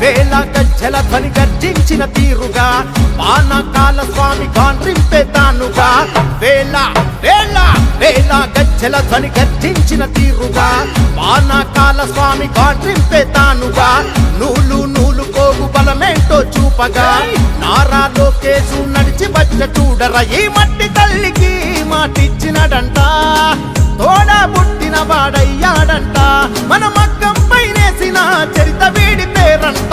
వేల గజ్జల ధ్వని గర్జించిన తీరుగా పానకాల స్వామి గాండ్రింపే తానుగా. వేల వేల వేల గజ్జల ధ్వని గర్జించిన తీరుగా పానకాల స్వామి గాండ్రింపే తానుగా. నూలు నూలు కోగు బలమేంటో చూపగా నారా లోకేశు నడిచి వచ్చ చూడర ఈ మట్టి తల్లికి మాటిచ్చినడంట తోడా పుట్టిన వాడయ్యాడంట. మన మగ్గం పైనేసిన చరిత వీడి పేరంట.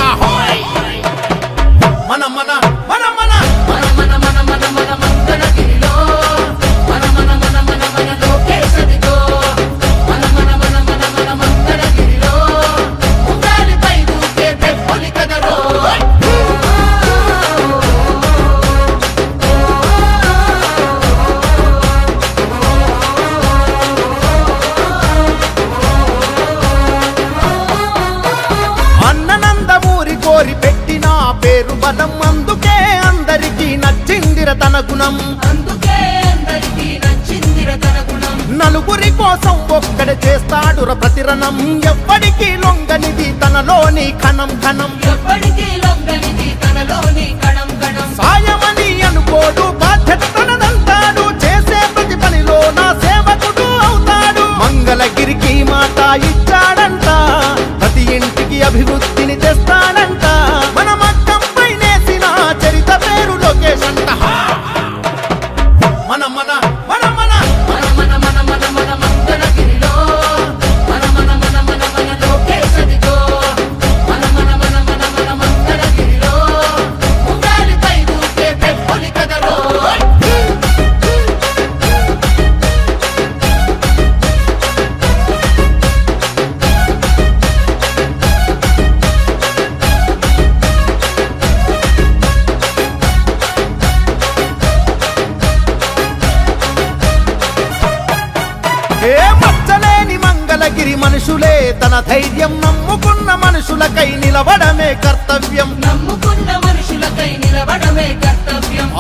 నలుగురి కోసం ఒక్కడే చేస్తాడుర ప్రతిరణం. ఎవ్వడికి లొంగనిది తనలోని ఘనం ఘనం ఎప్పటికీ లొంగనిది తనలోని కణం కణం సాయమని అనుకోడు బాధ్యత తనదంటాడు చేసే ప్రతి పనిలో నా సేవకుడు అవుతాడు. మంగళగిరికి మాట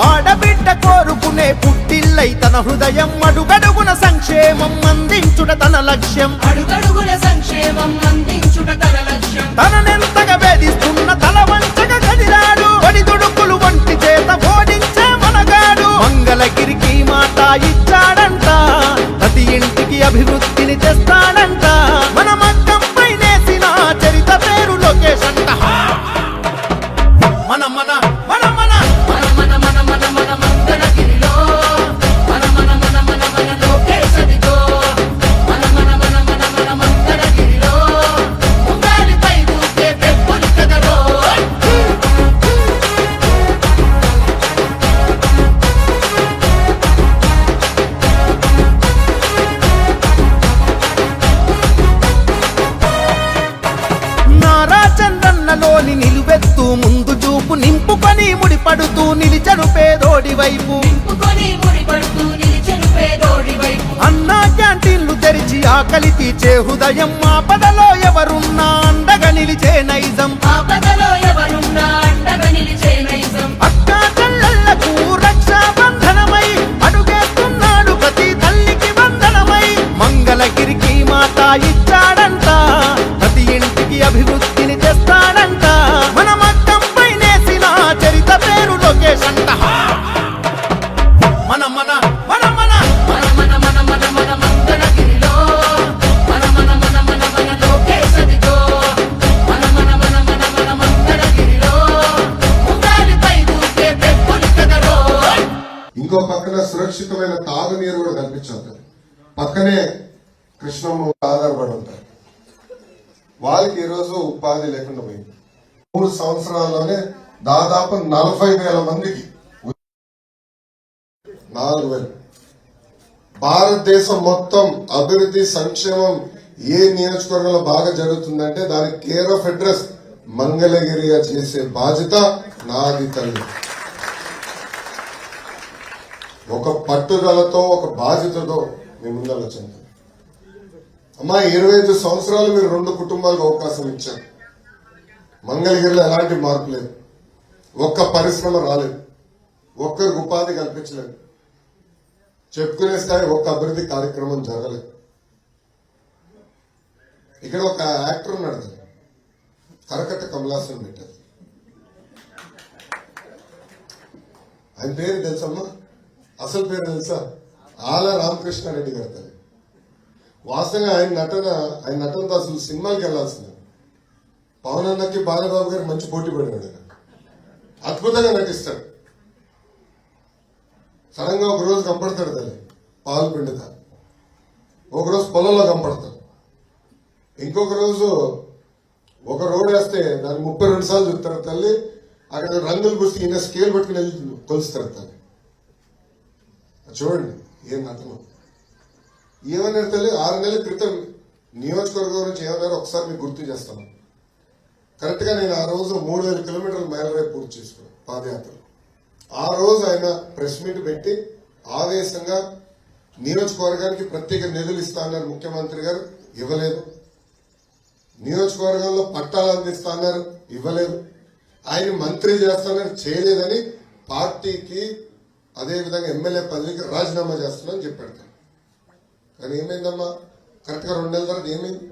ఆడబిడ్డ కోరుకునే పుట్టిల్లై తన హృదయం అడుగడుగున సంక్షేమం అందించుట తన లక్ష్యం. అడుగడుగుల సంక్షేమం అందించుట తన లక్ష్యం. తననెంతగా హృదయం ఆపదలో ఎవరున్నా సురక్షితమైన తాగునీరు కూడా కల్పించాలి పక్కనే కృష్ణమ్మ ఆధారపడి ఉంటారు వాళ్ళకి ఈరోజు ఉపాధి లేకుండా పోయింది. మూడు సంవత్సరాల్లోనే దాదాపు నలభై వేల మందికి నాలుగు వేలు. భారతదేశం మొత్తం అభివృద్ధి సంక్షేమం ఏ నియోజకవర్గంలో బాగా జరుగుతుందంటే దాని కేర్ ఆఫ్ అడ్రస్ మంగళగిరిగా చేసే బాధ్యత నాది తల్లి. ఒక పట్టుదలతో ఒక బాధ్యతతో మీ ముందర వచ్చింది అమ్మా ఇరవై ఐదు సంవత్సరాలు మీరు రెండు కుటుంబాలకు అవకాశం ఇచ్చారు. మంగళగిరిలో ఎలాంటి మార్పు లేదు. ఒక్క పరిశ్రమ రాలేదు. ఒక్కరికి ఉపాధి కల్పించలేదు. చెప్పుకునే స్థాయి ఒక్క అభివృద్ధి కార్యక్రమం జరగలేదు. ఇక్కడ ఒక యాక్టర్ ఉన్నాడు. కదా. కరకట్ట కమలాసనం పెట్టారు. ఆయన పేరు తెలుసమ్మా అసలు పేరు తెలుసా? ఆల రామకృష్ణారెడ్డి గారి తల్లి. వాస్తవంగా ఆయన నటన ఆయన నటనతో అసలు సినిమాకి వెళ్ళాల్సింది. పవన్ అన్నకి బాలబాబు గారు మంచి పోటీ పడినాడు. అద్భుతంగా నటిస్తాడు. సడన్గా ఒక రోజు కనపడతాడు తల్లి పాలు పిండుతా. ఒక రోజు పొలంలో కనపడతాడు. ఇంకొక రోజు ఒక రోడ్ వేస్తే దాన్ని ముప్పై రెండు సార్లు చూస్తారు తల్లి అక్కడ రంగులు గుర్తి ఈయన స్కేల్ పట్టుకుని వెళ్ళి కొలుస్తాడు తల్లి. చూడండి ఏం నటన ఏమన్నారు తల్లి ఆరు నెలల క్రితం నియోజకవర్గం నుంచి ఏమన్నారో ఒకసారి మీకు గుర్తు చేస్తాను. కరెక్ట్గా నేను ఆ రోజు మూడు వేల కిలోమీటర్ల మైల్ పూర్తి చేసుకున్నాను పాదయాత్ర ఆ రోజు ఆయన ప్రెస్ మీట్ పెట్టి ఆవేశంగా నియోజకవర్గానికి ప్రత్యేక నిధులు ఇస్తా అన్నారు ముఖ్యమంత్రి గారు ఇవ్వలేదు. నియోజకవర్గంలో పట్టాలు అందిస్తా అన్నారు ఇవ్వలేదు. ఆయన మంత్రి చేస్తానని చేయలేదని పార్టీకి అదే విధంగా ఎమ్మెల్యే పదవికి రాజీనామా చేస్తున్నానని చెప్పాడు తను. కానీ ఏమైందమ్మా? కరెక్ట్గా రెండు నెలల తర్వాత ఏమైంది?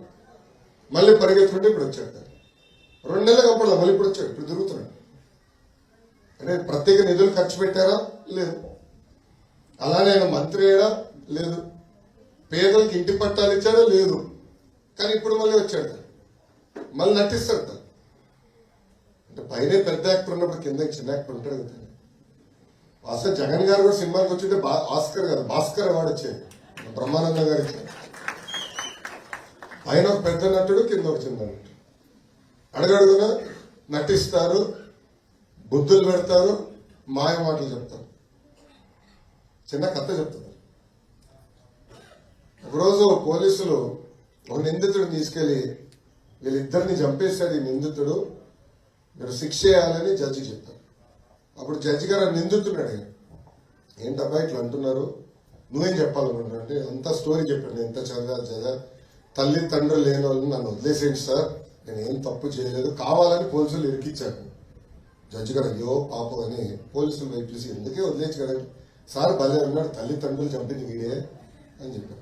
మళ్ళీ పరిగెత్తుకుంటే ఇప్పుడు వచ్చాడు తను. రెండు నెలలు అప్పుడు మళ్ళీ ఇప్పుడు వచ్చాడు ఇప్పుడు తిరుగుతున్నాడు. అంటే ప్రత్యేక నిధులు ఖర్చు పెట్టారా? లేదు. అలానే ఆయన మంత్రి అయ్యారా లేదు. పేదలకు ఇంటి పట్టాలు ఇచ్చాడా? లేదు. కానీ ఇప్పుడు మళ్ళీ వచ్చాడు తను. మళ్ళీ నటిస్తాడు తను. అంటే పైనే పెద్ద యాక్టర్ ఉన్నప్పుడు కింద చిన్న యాక్టర్ ఉంటాడు కదా అసలు జగన్ గారు కూడా సినిమాకి వచ్చింటే బా ఆస్కర్ కదా భాస్కర్ అవార్డు వచ్చేది బ్రహ్మానందం గారు ఇచ్చారు. ఆయన ఒక పెద్ద నటుడు కింద ఒక చిన్న నటుడు. అడగడుగున నటిస్తారు బుద్ధులు పెడతారు మాయ మాటలు చెప్తారు. చిన్న కథ చెప్తారు ఒకరోజు పోలీసులు ఒక నిందితుడిని తీసుకెళ్ళి వీళ్ళిద్దరిని చంపేశాడు ఈ నిందితుడు. మీరు శిక్ష చేయాలని జడ్జి చెప్పారు. అప్పుడు జడ్జి గారు నిందుతున్నాడు ఏంటబ్బా ఇట్లా అంటున్నారు? నువ్వేం చెప్పాలనుకుంటున్నా అంటే అంత స్టోరీ చెప్పాడు. ఎంత చదివా చదివా? తల్లి తండ్రులు లేని వాళ్ళని నన్ను వదిలేసేయండి సార్. నేను ఏం తప్పు చేయలేదు. కావాలని పోలీసులు ఇరికిచ్చారు. జడ్జి గారు అయ్యో పాపం అని పోలీసులు వైపు చూసి ఎందుకే వదిలేచ్చు కదా? సార్ భలే అన్నాడు. తల్లిదండ్రులు చంపింది వీడే అని చెప్పారు.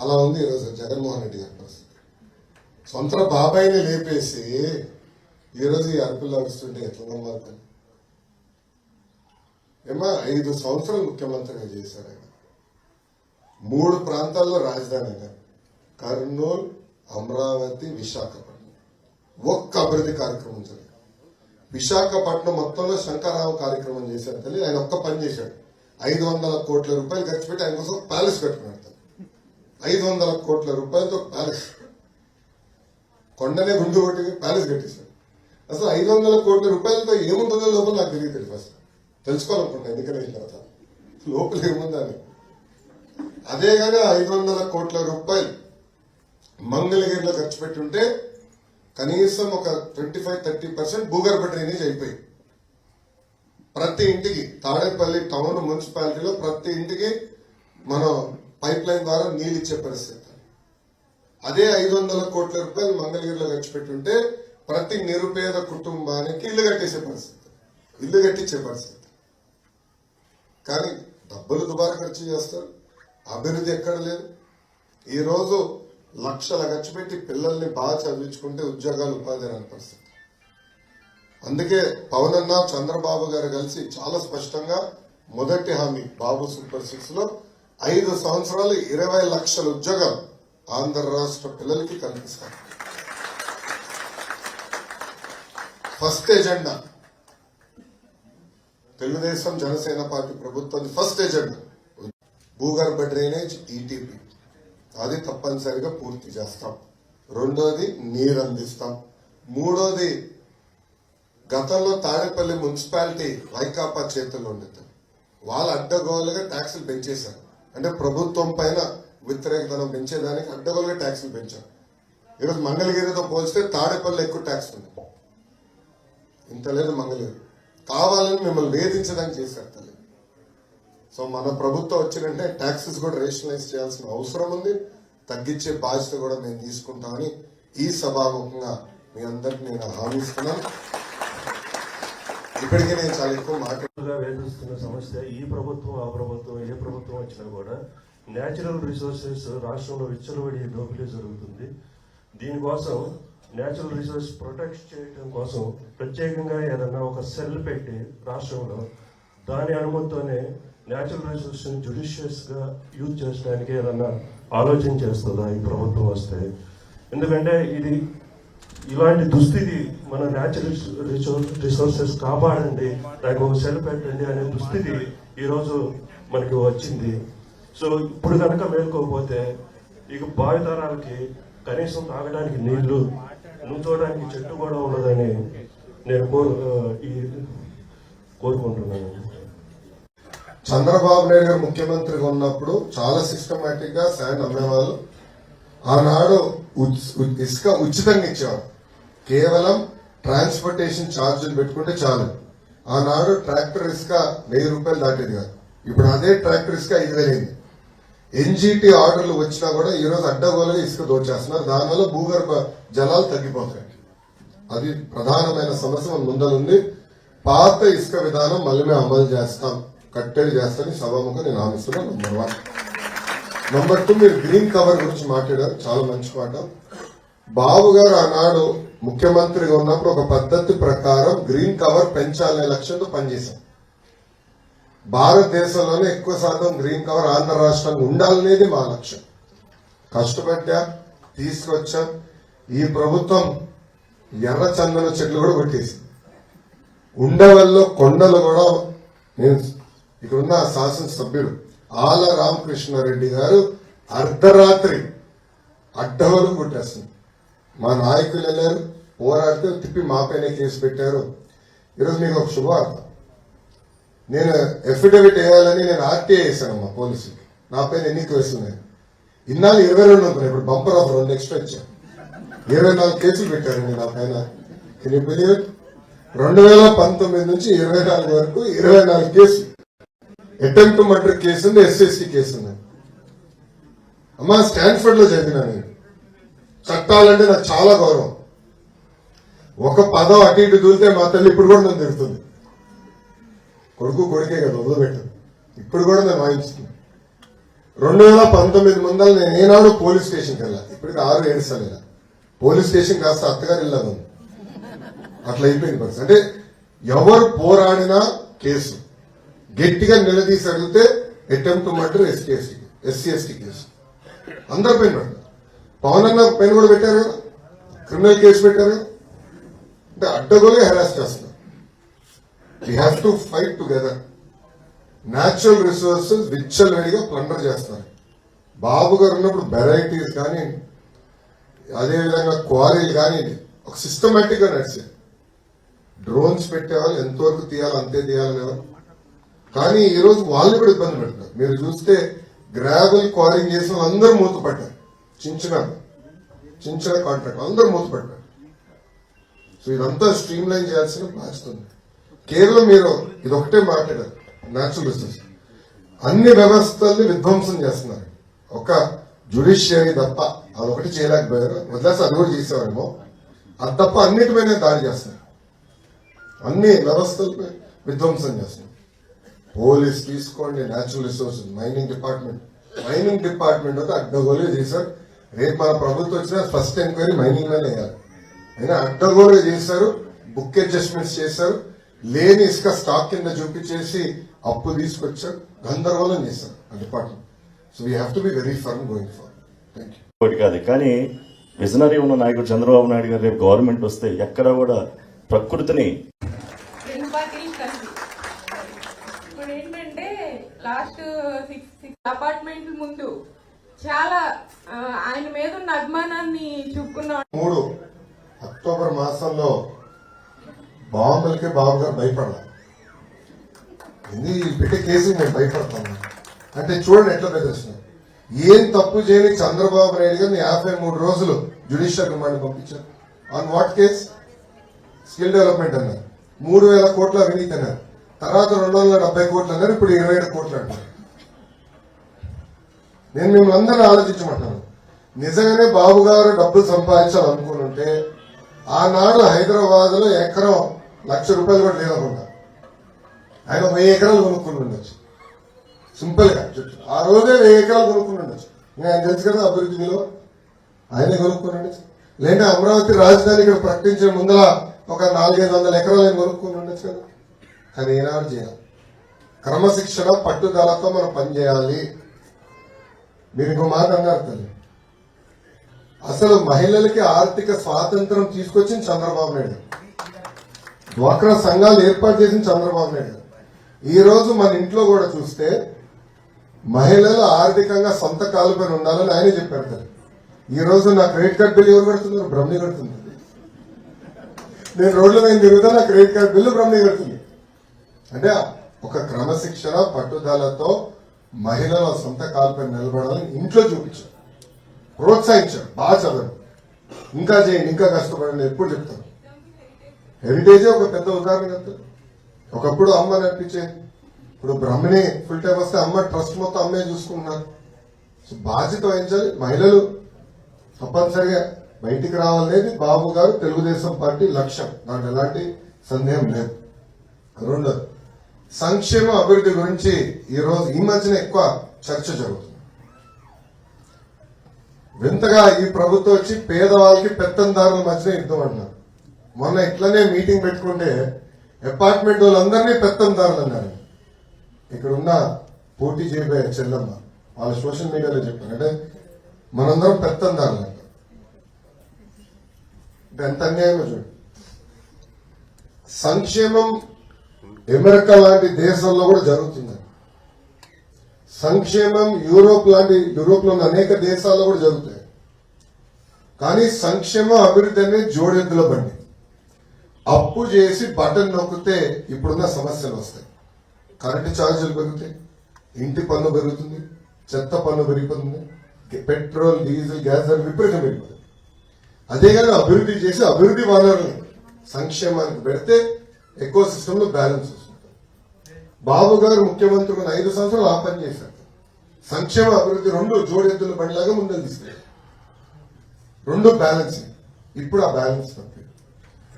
అలా ఉంది ఈరోజు జగన్మోహన్ రెడ్డి గారి పరిస్థితి. సొంత బాబాయిని లేపేసి ఈరోజు ఈ అరుపులు అరుస్తుంటే ఎట్లా నమ్మాలి ఏమా ఐదు సంవత్సరాలు ముఖ్యమంత్రిగా చేశారు ఆయన. మూడు ప్రాంతాల్లో రాజధాని ఆయన కర్నూలు అమరావతి విశాఖపట్నం. ఒక్క అభివృద్ధి కార్యక్రమం జరిగింది. విశాఖపట్నం మొత్తంలో శంకరరావు కార్యక్రమం చేశారు తల్లి. ఆయన ఒక్క పని చేశాడు. ఐదు వందల కోట్ల రూపాయలు ఖర్చు పెట్టి ఆయన కోసం ప్యాలెస్ కట్టుకున్నాడు తల్లి. ఐదు వందల కోట్ల రూపాయలతో ప్యాలెస్. కొండనే గుండు కొట్టి ప్యాలెస్ కట్టేశాడు. అసలు ఐదు వందల కోట్ల రూపాయలతో ఏముంటుందో లోపల నాకు తెలియదు ఫస్ట్ తెలుసుకోవాలనుకుంటా ఎన్నికలు అయిన తర్వాత. లోపల ఏముందని అదే కానీ ఐదు వందల కోట్ల రూపాయలు మంగళగిరిలో ఖర్చు పెట్టి ఉంటే కనీసం ఒక ట్వంటీ ఫైవ్ థర్టీ పర్సెంట్ భూగర్భ డ్రైనేజ్ అయిపోయి ప్రతి ఇంటికి తాడేపల్లి టౌన్ మున్సిపాలిటీలో ప్రతి ఇంటికి మనం పైప్ లైన్ ద్వారా నీళ్ళు ఇచ్చే పరిస్థితి. అదే ఐదు వందల కోట్ల రూపాయలు మంగళగిరిలో ఖర్చు పెట్టుంటే ప్రతి నిరుపేద కుటుంబానికి ఇల్లు కట్టేసే పరిస్థితి. ఇల్లు కట్టించే పరిస్థితి. కానీ డబ్బులు దుబారా ఖర్చు చేస్తారు. అభివృద్ధి ఎక్కడ లేదు. ఈరోజు లక్షల ఖర్చు పెట్టి పిల్లల్ని బాగా చదివించుకుంటే ఉద్యోగాలు ఉపాధి అనే పరిస్థితి. అందుకే పవన్ అన్న చంద్రబాబు గారు కలిసి చాలా స్పష్టంగా మొదటి హామీ బాబు సూపర్ సిక్స్లో ఐదు సంవత్సరాలు ఇరవై లక్షల ఉద్యోగాలు ఆంధ్ర రాష్ట్ర పిల్లలకి కల్పిస్తారు. First agenda Telugu Desam Jana Sena party ప్రభుత్వం ఫస్ట్ ఎజెండా భూగర్భ డ్రైనేజ్ ఈటీపీ అది తప్పనిసరిగా పూర్తి చేస్తాం. రెండోది నీరు అందిస్తాం. మూడోది గతంలో తాడేపల్లి మున్సిపాలిటీ వైకాపా చేతుల్లో ఉండేది. వాళ్ళు అడ్డగోలుగా ట్యాక్సులు పెంచేశారు. అంటే ప్రభుత్వం పైన వ్యతిరేకతనం పెంచేదానికి అడ్డగోలుగా ట్యాక్సులు పెంచారు. ఈరోజు మంగళగిరితో పోల్చితే తాడేపల్లి ఎక్కువ ట్యాక్స్ ఉంది. ఇంత లేదు మంగళగిరి. కావాలని మిమ్మల్ని వేధించడానికి చేశారు తల్లి. సో మన ప్రభుత్వం వచ్చినంటే ట్యాక్సెస్ కూడా రేషనలైజ్ చేయాల్సిన అవసరం ఉంది. తగ్గించే బాధ్యత కూడా మేము తీసుకుంటామని ఈ సభాముఖంగా మీ అందరికి నేను హామీ ఇస్తున్నాను. ఇప్పటికే నేను చాలా ఎక్కువ మాట్లాడు వేధిస్తున్న సమస్య ఈ ప్రభుత్వం ఆ ప్రభుత్వం ఏ ప్రభుత్వం వచ్చినా కూడా నేచురల్ రిసోర్సెస్ రాష్ట్రంలో విచ్చలబడి దోపిడీ జరుగుతుంది. దీనికోసం న్యాచురల్ రిసోర్స్ ప్రొటెక్ట్ చేయడం కోసం ప్రత్యేకంగా ఏదన్నా ఒక సెల్ పెట్టి రాష్ట్రంలో దాని అనుమతితోనే న్యాచురల్ రిసోర్స్ జుడిషియస్గా యూజ్ చేయడానికి ఏదన్నా ఆలోచన చేస్తుందా ఈ ప్రభుత్వం వస్తే? ఎందుకంటే ఇది ఇలాంటి దుస్థితి మన న్యాచురల్ రిసోర్సెస్ కాపాడండి దానికి ఒక సెల్ పెట్టండి అనే దుస్థితి ఈరోజు మనకి వచ్చింది. సో ఇప్పుడు కనుక మేల్కోకపోతే ఇక భావితరాలకి కనీసం తాగడానికి నీళ్ళు నుంచోడానికి చెట్టు కూడా ఉండదని నేను కోరు ఈ కోరుకుంటున్నాను. చంద్రబాబు నాయుడు గారు ముఖ్యమంత్రిగా ఉన్నప్పుడు చాలా సిస్టమేటిక్గా శాండ్ అమ్మేవాళ్ళు ఆనాడు ఇసుక ఉచితంగా ఇచ్చేవారు. కేవలం ట్రాన్స్పోర్టేషన్ ఛార్జీలు పెట్టుకుంటే చాలు. ఆనాడు ట్రాక్టర్ ఇసుక వెయ్యి రూపాయలు దాటేది కాదు. ఇప్పుడు అదే ట్రాక్టర్ ఇసుక ఐదు వేలైంది ఎన్జిటి ఆర్డర్లు వచ్చినా కూడా ఈరోజు రోజు అడ్డగోలుగా ఇసుక దోచేస్తున్నారు. దానివల్ల భూగర్భ జలాలు తగ్గిపోతాయి. అది ప్రధానమైన సమస్య. మన ముందలుంది పాత ఇసుక విధానం మళ్ళీ మేము అమలు చేస్తాం. కట్టడి చేస్తామని సభాముఖం నేను హామీస్తున్నాను నంబర్ వన్. నంబర్ టూ మీరు గ్రీన్ కవర్ గురించి మాట్లాడారు. చాలా మంచి మాట. బాబు గారు ఆనాడు ముఖ్యమంత్రిగా ఉన్నప్పుడు ఒక పద్ధతి ప్రకారం గ్రీన్ కవర్ పెంచాలనే లక్ష్యంతో పనిచేశాం. భారతదేశంలోనే ఎక్కువ శాతం గ్రీన్ కవర్ ఆంధ్ర రాష్ట్రంగా ఉండాలనేది మా లక్ష్యం. కష్టపడ్డా తీసుకొచ్చా ఈ ప్రభుత్వం ఎర్ర చందన చెట్లు కూడా కొట్టేసి ఉండవల్లో కొండలు కూడా నేను ఇక్కడ ఉన్న శాసనసభ్యుడు ఆల రామకృష్ణారెడ్డి గారు అర్ధరాత్రి అడ్డవలు కొట్టేస్తుంది మా నాయకులు వెళ్ళారు పోరాడితే తిప్పి మాపైనే కేసు పెట్టారు. ఈరోజు మీకు ఒక శుభవార్త. నేను ఎఫిడవిట్ వేయాలని నేను ఆర్టీఐ వేసాను మా పోలీసుకి నా పైన ఎన్ని కేసులు ఉన్నాయి ఇన్నాళ్ళు ఇరవై రెండు అనుకున్నాయి ఇప్పుడు బంపర్ ఆఫ్ రెండు ఎక్స్ట్రా ఇచ్చాను ఇరవై నాలుగు కేసులు పెట్టారండి నా పైన. రెండు వేల పంతొమ్మిది నుంచి ఇరవై నాలుగు వరకు ఇరవై నాలుగు కేసులు. అటెంప్ట్ మర్డర్ కేసు ఉంది ఎస్ఎస్సి కేసు ఉంది. అమ్మా స్టాన్ఫర్డ్లో చదివినా నేను. చట్టాలంటే నాకు చాలా గౌరవం. ఒక పదం అటు ఇటు దూలితే మా తల్లి ఇప్పుడు కూడా నన్ను తిరుగుతుంది కొడుకు కొడుకే కదా వదిలిపెట్టదు ఇప్పుడు కూడా నేను వాయించుకున్నాను రెండు వేల పంతొమ్మిది ముందర నేను ఏనాడు పోలీస్ స్టేషన్కి వెళ్ళా. ఇప్పటికి ఆరు ఏడు ఇలా పోలీస్ స్టేషన్ కాస్త అత్తగారు వెళ్ళాను అట్లా అయిపోయింది పరిస్థితి. అంటే ఎవరు పోరాడినా కేసు. గట్టిగా నిలదీసి అడిగితే attempt murder ST ST SC ST case అందరి పైన పవన్ అన్న పైన కూడా పెట్టారు కదా. క్రిమినల్ కేసు పెట్టారు కదా. అంటే అడ్డగోలుగా హెరాస్ చేస్తున్నారు. We have to fight together natural resources విచ్చలవిడిగా ప్లండర్ చేస్తారు. బాబు గారు ఉన్నప్పుడు వెరైటీస్ కానీ అదేవిధంగా క్వారీలు కానీ ఒక సిస్టమేటిక్గా గా డ్రోన్స్ పెట్టేవాళ్ళు ఎంతవరకు తీయాలి అంతే తీయాలనేవారు కానీ ఈరోజు వాళ్ళు కూడా ఇబ్బంది పెడతారు మీరు చూస్తే గ్రావెల్ క్వారింగ్ చేసిన అందరూ మూతపడ్డారు. చించిన చించిన కాంట్రాక్ట్ అందరూ మూతపడ్డారు. సో ఇదంతా స్ట్రీమ్ లైన్ చేయాల్సిన బాధ్యత ఉంది. కేవలం మీరు ఇది ఒకటే మాట్లాడారు. న్యాచురల్ రిసోర్స్ అన్ని వ్యవస్థల్ని విధ్వంసం చేస్తున్నారు. ఒక జుడిషియరీ తప్ప అదొకటి చేయలేకపోయారు. వదిలేసి అది కూడా చేసేవారేమో. అది తప్ప అన్నిటిపైన దాడి చేస్తున్నారు. అన్ని వ్యవస్థలపై విధ్వంసం చేస్తున్నారు. పోలీస్ తీసుకోండి natural resources mining department mining department అయితే అడ్డగోలుగా చేశారు. రేపు మన ప్రభుత్వం వచ్చిన ఫస్ట్ ఎంక్వైరీ మైనింగ్ మీద వేయాలి. అయినా అడ్డగోలుగా చేశారు బుక్ అడ్జస్ట్మెంట్స్ చేశారు. లేని ఇసుక స్టాక్ కింద చూపించేసి అప్పు తీసుకొచ్చారు గందరగోళం చేశారు ఆ department so we have to be very firm going for thank you ఒకటి కాదు కానీ విజనరీ ఉన్న నాయకుడు చంద్రబాబు నాయుడు గారు రేపు గవర్నమెంట్ వస్తే ఎక్కడ కూడా ప్రకృతిని ఇప్పుడు ఏంటంటే లాస్ట్ సిక్స్ సిక్స్ అపార్ట్మెంట్ ముందు చాలా ఆయన మీద ఉన్న అభిమానాన్ని చూపుకున్నాం మూడు అక్టోబర్ మాసంలో బాంబులకే బాబు గారు భయపడాలి ఇది పెట్టే కేసు నేను భయపడతాను. అంటే చూడండి ఎట్లా బెదిరిస్తున్నారు ఏం తప్పు చేయని చంద్రబాబు నాయుడు గారిని యాభై మూడు రోజులు జ్యుడిషియల్ రిమాండ్ పంపించారు. On what case skill development అన్నారు. మూడు వేల కోట్ల అవినీతి అన్నారు. తర్వాత రెండు వందల డెబ్బై కోట్లు అన్నారు ఇప్పుడు ఇరవై ఏడు కోట్లు అంటారు నేను మిమ్మల్ని అందరినీ ఆలోచించమంటాను నిజంగానే బాబు గారు డబ్బులు సంపాదించాలనుకుంటుంటే ఆనాడు హైదరాబాద్లో ఎకరం లక్ష రూపాయలు కూడా లేదనుకుంటా. ఆయన వెయ్యి ఎకరాలు కొనుక్కుని ఉండొచ్చు. సింపుల్గా చుట్టూ. ఆ రోజే వెయ్యి ఎకరాలు కొనుక్కుని ఉండొచ్చు. ఇంకా ఆయన తెలుసు కదా అభివృద్ధి విలువ. ఆయనే కొనుక్కుని ఉండొచ్చు. లేదా అమరావతి రాజధాని ఇక్కడ ప్రకటించే ముందర ఒక నాలుగైదు వందల ఎకరాలు ఆయన కొనుక్కుని ఉండొచ్చు కదా. కానీ ఏనాడు చేయాలి. క్రమశిక్షణ పట్టుదలతో మనం పనిచేయాలి మీరు ఇంకో మాట అన్నారు తల్లి. అసలు మహిళలకి ఆర్థిక స్వాతంత్రం తీసుకొచ్చింది చంద్రబాబు నాయుడు డ్వాక్రా సంఘాలు ఏర్పాటు చేసింది చంద్రబాబు నాయుడు ఈ రోజు మన ఇంట్లో కూడా చూస్తే మహిళలు ఆర్థికంగా సొంత కాలుపైన ఉండాలని ఆయనే చెప్పారు ఈ రోజు నా క్రెడిట్ కార్డ్ బిల్లు ఎవరు కడుతున్నారు? బ్రహ్మణి కడుతుంది నేను రోడ్ల మీద తిరుగుతా నా క్రెడిట్ కార్డ్ బిల్లు బ్రహ్మణి కడుతుంది. అంటే ఒక క్రమశిక్షణ పట్టుదలతో మహిళల సొంత కాలుపై నిలబడాలని ఇంట్లో చూపించారు. ప్రోత్సహించారు. బాగా చదవండి. ఇంకా చేయండి ఇంకా కష్టపడండి ఎప్పుడు చెప్తాను. హెరిటేజే ఒక పెద్ద ఉదాహరణ ఒకప్పుడు అమ్మ నడిపించేది ఇప్పుడు బ్రహ్మణి ఫుల్ టైం వస్తే అమ్మ ట్రస్ట్ మొత్తం అమ్మే చూసుకుంటున్నారు. సో బాధ్యత వహించాలి. మహిళలు తప్పనిసరిగా బయటికి రావాలనేది బాబు గారు తెలుగుదేశం పార్టీ లక్ష్యం. దాంట్లో ఎలాంటి సందేహం లేదు. రెండు సంక్షేమ అభివృద్ధి గురించి ఈరోజు ఈ మధ్యన ఎక్కువ చర్చ జరుగుతుంది. వింతగా ఈ ప్రభుత్వం వచ్చి పేదవాళ్ళకి పెత్తందారుల మధ్యన యుద్ధం అంటున్నారు. మొన్న ఇట్లనే మీటింగ్ పెట్టుకుంటే అపార్ట్మెంట్ వాళ్ళందరినీ పెత్తందారులు అన్నారు. ఇక్కడ ఉన్న పోటీ చేయబోయే చెల్లమ్మ. వాళ్ళ సోషల్ మీడియాలో చెప్పారు అంటే మనందరం పెత్తందారులు అంట అంటే ఎంత అన్యాయంగా చూడు. సంక్షేమం అమెరికా లాంటి దేశాల్లో కూడా జరుగుతుంది. సంక్షేమం యూరోప్ లాంటి యూరోప్లో అనేక దేశాల్లో కూడా జరుగుతాయి. కానీ సంక్షేమం అభివృద్ధి అనేది జోడెద్దుల బండి. అప్పు చేసి బటన్ నొక్కితే ఇప్పుడున్న సమస్యలు వస్తాయి. కరెంటు ఛార్జీలు పెరుగుతాయి. ఇంటి పన్ను పెరుగుతుంది. చెత్త పన్ను పెరిగిపోతుంది. పెట్రోల్ డీజిల్ గ్యాస్ ధర విపరీతం పెరిగిపోతుంది అదే కానీ అభివృద్ధి చేసి అభివృద్ధి వనరులు సంక్షేమానికి పెడితే ఎక్కువ సిస్టంలో బ్యాలెన్స్ వస్తుంది. బాబు గారు ముఖ్యమంత్రి ఉన్న ఐదు సంవత్సరాలు ఆ పని చేశారు. సంక్షేమ అభివృద్ధి రెండు జోడెద్దుల పనిలాగా ముందుకు తీసుకెళ్ళారు. రెండు బ్యాలెన్స్. ఇప్పుడు ఆ బ్యాలెన్స్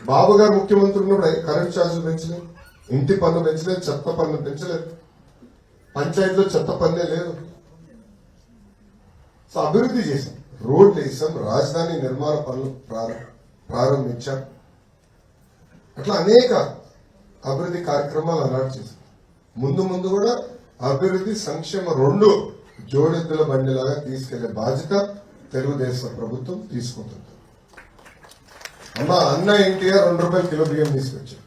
బాబు గారు ముఖ్యమంత్రి ఉన్నప్పుడు కరెంట్ ఛార్జీలు పెంచలేదు ఇంటి పన్ను పెంచలేదు చెత్త పన్ను పెంచలేదు పంచాయతీలో చెత్త పన్నే లేదు. సో అభివృద్ధి చేశాం. రోడ్లు వేసాం రాజధాని నిర్మాణ పనులు ప్రారంభించాం. అట్లా అనేక అభివృద్ధి కార్యక్రమాలు అలాట్ చేశాం. ముందు ముందు కూడా అభివృద్ధి సంక్షేమ రెండు జోడెద్దుల బండిలాగా తీసుకెళ్ళే బాధ్యత తెలుగుదేశం ప్రభుత్వం తీసుకుంటుంది. అమ్మ అన్న ఎన్టీఆర్ రెండు రూపాయలు కిలో బియ్యం తీసుకొచ్చారు.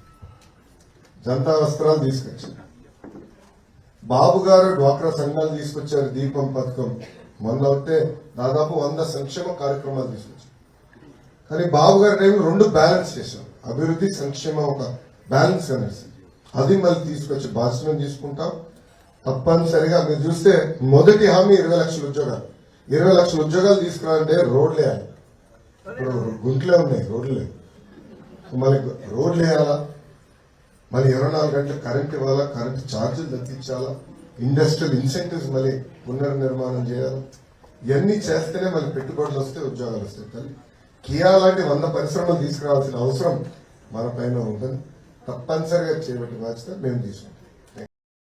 జనతా వస్త్రాలు తీసుకొచ్చారు. బాబు గారు డ్వాక్రా సంఘాలు తీసుకొచ్చారు దీపం పథకం. మొన్న వస్తే దాదాపు వంద సంక్షేమ కార్యక్రమాలు తీసుకొచ్చారు. కానీ బాబు గారి టైంలో రెండు బ్యాలెన్స్ చేశాం అభివృద్ధి సంక్షేమ ఒక బ్యాలెన్స్ అనేసి. అది మళ్ళీ తీసుకొచ్చి బాధ్యత తీసుకుంటాం. తప్పనిసరిగా మీరు చూస్తే మొదటి హామీ ఇరవై లక్షల ఉద్యోగాలు. ఇరవై లక్షల ఉద్యోగాలు తీసుకురావాలంటే రోడ్లే ఇప్పుడు గుంట్లే ఉన్నాయి రోడ్లు. లేవు మరి రోడ్లు వేయాలా? మరి ఇరవై నాలుగు గంటలు కరెంట్ ఇవ్వాలా? కరెంట్ ఛార్జీలు తగ్గించాలా ఇండస్ట్రియల్ ఇన్సెంటివ్స్ మళ్ళీ పునర్నిర్మాణం చేయాలి? ఇవన్నీ చేస్తేనే మళ్ళీ పెట్టుబడులు వస్తే ఉద్యోగాలు వస్తాయి తల్లి. కియా లాంటి వంద పరిశ్రమలు తీసుకురావాల్సిన అవసరం మన పైన ఉంటుంది తప్పనిసరిగా చేయబట్టి బాధ్యత మేము తీసుకుంటాం.